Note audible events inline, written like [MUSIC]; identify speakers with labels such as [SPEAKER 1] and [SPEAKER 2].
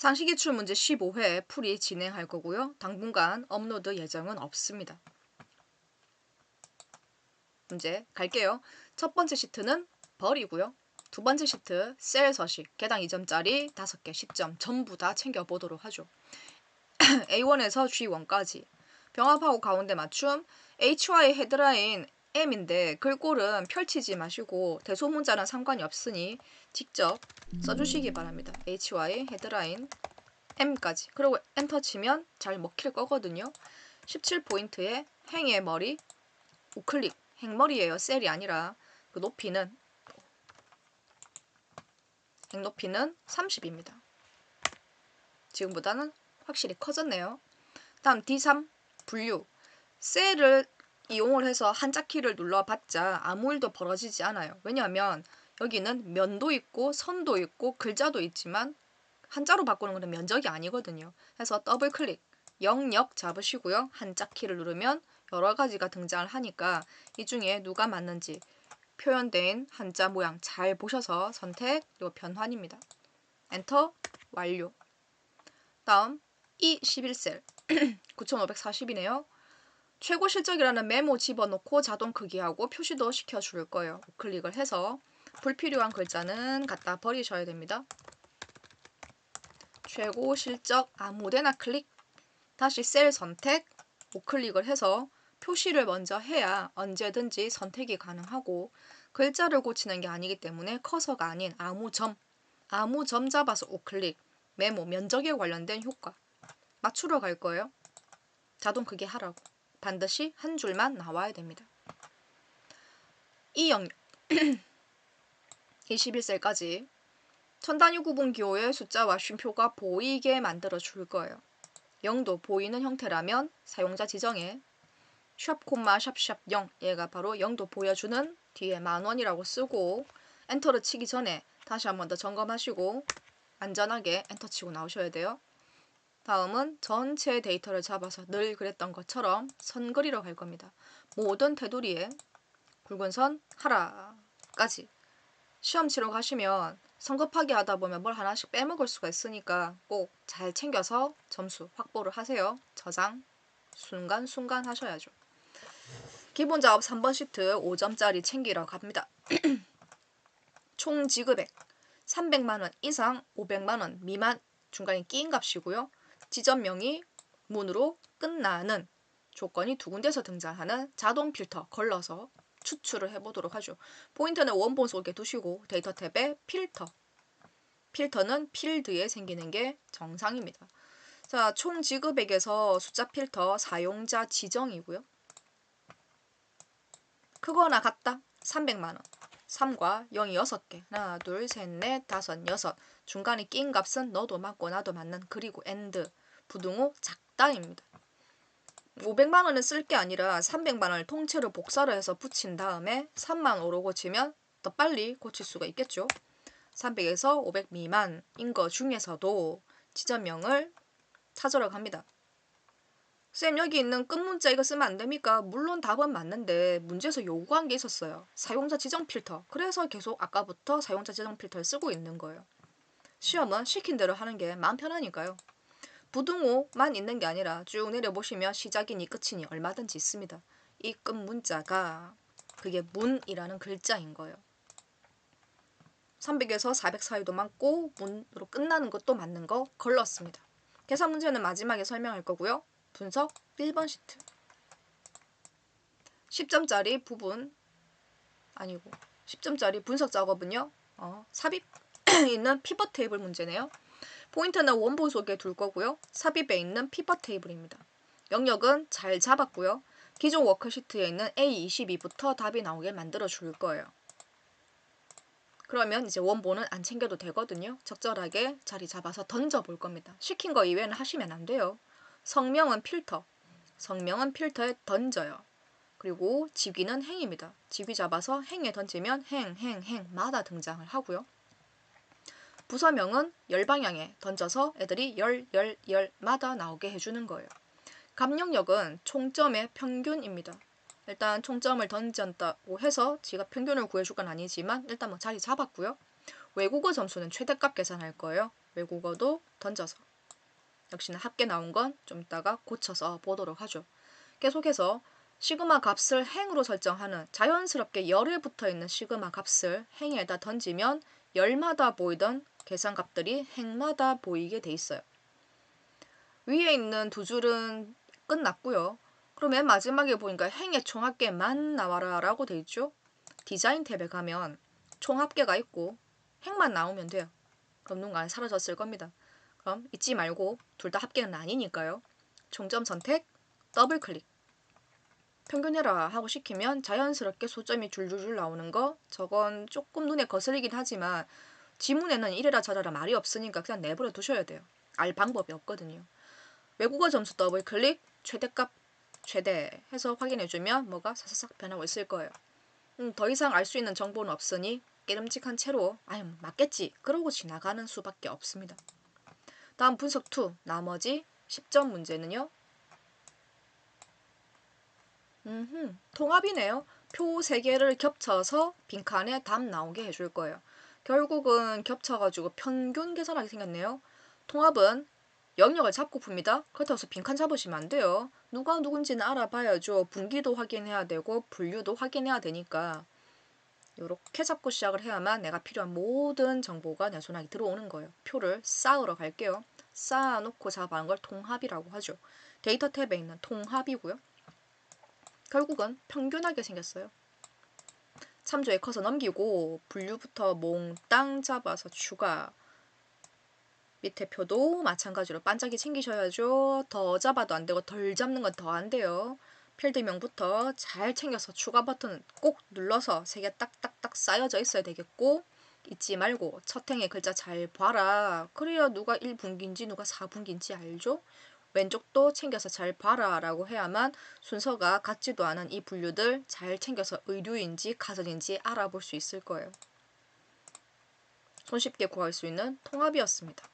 [SPEAKER 1] 상시기출 문제 15회 풀이 진행할 거고요. 당분간 업로드 예정은 없습니다. 문제 갈게요. 첫 번째 시트는 벌이고요. 두 번째 시트 셀 서식 개당 2점짜리 5개 10점 전부 다 챙겨보도록 하죠. [CLEARS THROAT] A1에서 G1까지 병합하고 가운데 맞춤 HY 헤드라인 M인데 글꼴은 펼치지 마시고 대소문자랑 상관이 없으니 직접 써주시기 바랍니다. HY 헤드라인 M까지 그리고 엔터 치면 잘 먹힐 거거든요. 17포인트에 행의 머리 우클릭 행머리예요. 셀이 아니라 그 높이는 행 높이는 30입니다. 지금보다는 확실히 커졌네요. 다음 D3 분류 셀을 이용을 해서 한자 키를 눌러봤자 아무 일도 벌어지지 않아요. 왜냐하면 여기는 면도 있고 선도 있고 글자도 있지만 한자로 바꾸는 것은 면적이 아니거든요. 그래서 더블 클릭 영역 잡으시고요. 한자 키를 누르면 여러 가지가 등장을 하니까 이 중에 누가 맞는지 표현된 한자 모양 잘 보셔서 선택 그리고 변환입니다. 엔터 완료. 다음 E11셀 9540이네요. [CLEARS THROAT] 최고 실적이라는 메모 집어넣고 자동 크기하고 표시도 시켜줄 거예요. 클릭을 해서 불필요한 글자는 갖다 버리셔야 됩니다. 최고 실적 아무데나 클릭 다시 셀 선택 우클릭을 해서 표시를 먼저 해야 언제든지 선택이 가능하고 글자를 고치는 게 아니기 때문에 커서가 아닌 아무 점 아무 점 잡아서 우클릭 메모 면적에 관련된 효과 맞추러 갈 거예요. 자동 크기 하라고 반드시 한 줄만 나와야 됩니다. 이 영역 21셀까지 [CLEARS THROAT] 천단위 구분 기호의 숫자와 쉼표가 보이게 만들어 줄 거예요. 0도 보이는 형태라면 사용자 지정에 샵 콤마 샵샵 0 얘가 바로 0도 보여주는 뒤에 만원이라고 쓰고 엔터를 치기 전에 다시 한 번 더 점검하시고 안전하게 엔터 치고 나오셔야 돼요. 다음은 전체 데이터를 잡아서 늘 그랬던 것처럼 선 그리러 갈 겁니다. 모든 테두리에 굵은 선 하라까지 시험 치러 가시면 성급하게 하다 보면 뭘 하나씩 빼먹을 수가 있으니까 꼭 잘 챙겨서 점수 확보를 하세요. 저장 순간순간 하셔야죠. 기본 작업 3번 시트 5점짜리 챙기러 갑니다. [CLEARS THROAT] 총 지급액 300만원 이상 500만원 미만 중간에 끼인 값이고요. 지점명이 문으로 끝나는 조건이 두 군데서 등장하는 자동 필터 걸러서 추출을 해보도록 하죠. 포인트는 원본 속에 두시고 데이터 탭에 필터 필터는 필드에 생기는 게 정상입니다. 자, 총 지급액에서 숫자 필터 사용자 지정이고요. 크거나 같다 300만원 3과 0이 6개 하나 둘 셋 넷 다섯 여섯 중간에 낀 값은 너도 맞고 나도 맞는 그리고 엔드 부등호 작다입니다. 500만 원을 쓸 게 아니라 300만 원을 통째로 복사를 해서 붙인 다음에 3만 5로 고치면 더 빨리 고칠 수가 있겠죠. 300에서 500 미만인 거 중에서도 지점명을 찾으러 갑니다. 쌤 여기 있는 끝문자 이거 쓰면 안 됩니까? 물론 답은 맞는데 문제에서 요구한 게 있었어요. 사용자 지정 필터. 그래서 계속 아까부터 사용자 지정 필터를 쓰고 있는 거예요. 시험은 시킨 대로 하는 게 마음 편하니까요. 부등호만 있는 게 아니라 쭉 내려보시면 시작이니 끝이니 얼마든지 있습니다. 이 끝 문자가 그게 문이라는 글자인 거예요. 300에서 400 사이도 맞고 문으로 끝나는 것도 맞는 거 걸렀습니다. 계산 문제는 마지막에 설명할 거고요. 분석 1번 시트 10점짜리 부분 아니고 10점짜리 분석 작업은요. 어, 삽입 [CLEARS THROAT] 있는 피벗 테이블 문제네요. 포인트는 원본 속에 둘 거고요. 삽입에 있는 피벗 테이블입니다. 영역은 잘 잡았고요. 기존 워크시트에 있는 A22부터 답이 나오게 만들어 줄 거예요. 그러면 이제 원본은 안 챙겨도 되거든요. 적절하게 자리 잡아서 던져 볼 겁니다. 시킨 거 이외에는 하시면 안 돼요. 성명은 필터. 성명은 필터에 던져요. 그리고 직위는 행입니다. 직위 잡아서 행에 던지면 행, 행, 행마다 등장을 하고요. 부서명은 열방향에 던져서 애들이 열, 열, 열마다 나오게 해주는 거예요. 감영역은 총점의 평균입니다. 일단 총점을 던졌다고 해서 제가 평균을 구해줄 건 아니지만 일단 뭐 자리 잡았고요. 외국어 점수는 최대값 계산할 거예요. 외국어도 던져서. 역시나 합계 나온 건 좀 이따가 고쳐서 보도록 하죠. 계속해서 시그마 값을 행으로 설정하는 자연스럽게 열에 붙어 있는 시그마 값을 행에다 던지면 열마다 보이던 계산값들이 행마다 보이게 돼 있어요. 위에 있는 두 줄은 끝났고요. 그럼 맨 마지막에 보니까 행의 총합계만 나와라 라고 돼 있죠. 디자인 탭에 가면 총합계가 있고 행만 나오면 돼요. 그럼 누군가 사라졌을 겁니다. 그럼 잊지 말고 둘 다 합계는 아니니까요. 총점 선택, 더블 클릭. 평균해라 하고 시키면 자연스럽게 소점이 줄줄줄 나오는 거 저건 조금 눈에 거슬리긴 하지만 지문에는 이래라 저래라 말이 없으니까 그냥 내버려 두셔야 돼요. 알 방법이 없거든요. 외국어 점수 더블 클릭, 최대값 최대 해서 확인해주면 뭐가 사사삭 변하고 있을 거예요. 음, 더 이상 알 수 있는 정보는 없으니 깨름직한 채로 아유 맞겠지 그러고 지나가는 수밖에 없습니다. 다음 분석 2 나머지 10점 문제는요. 음흠, 통합이네요. 표 3개를 겹쳐서 빈칸에 답 나오게 해줄 거예요. 결국은 겹쳐가지고 평균 계산하게 생겼네요. 통합은 영역을 잡고 풉니다. 그렇다고 빈칸 잡으시면 안 돼요. 누가 누군지는 알아봐야죠. 분기도 확인해야 되고 분류도 확인해야 되니까 이렇게 잡고 시작을 해야만 내가 필요한 모든 정보가 내 손안에 들어오는 거예요. 표를 쌓으러 갈게요. 쌓아놓고 잡아하는 걸 통합이라고 하죠. 데이터 탭에 있는 통합이고요. 결국은 평균하게 생겼어요. 참조에 커서 넘기고 분류부터 몽땅 잡아서 추가 밑에 표도 마찬가지로 반짝이 챙기셔야죠. 더 잡아도 안 되고 덜 잡는 건 더 안 돼요. 필드명부터 잘 챙겨서 추가 버튼 꼭 눌러서 세 개 딱딱딱 쌓여져 있어야 되겠고 잊지 말고 첫 행의 글자 잘 봐라. 그래야 누가 1분기인지 누가 4분기인지 알죠? 왼쪽도 챙겨서 잘 봐라 라고 해야만 순서가 같지도 않은 이 분류들 잘 챙겨서 의류인지 가전인지 알아볼 수 있을 거예요. 손쉽게 구할 수 있는 통합이었습니다.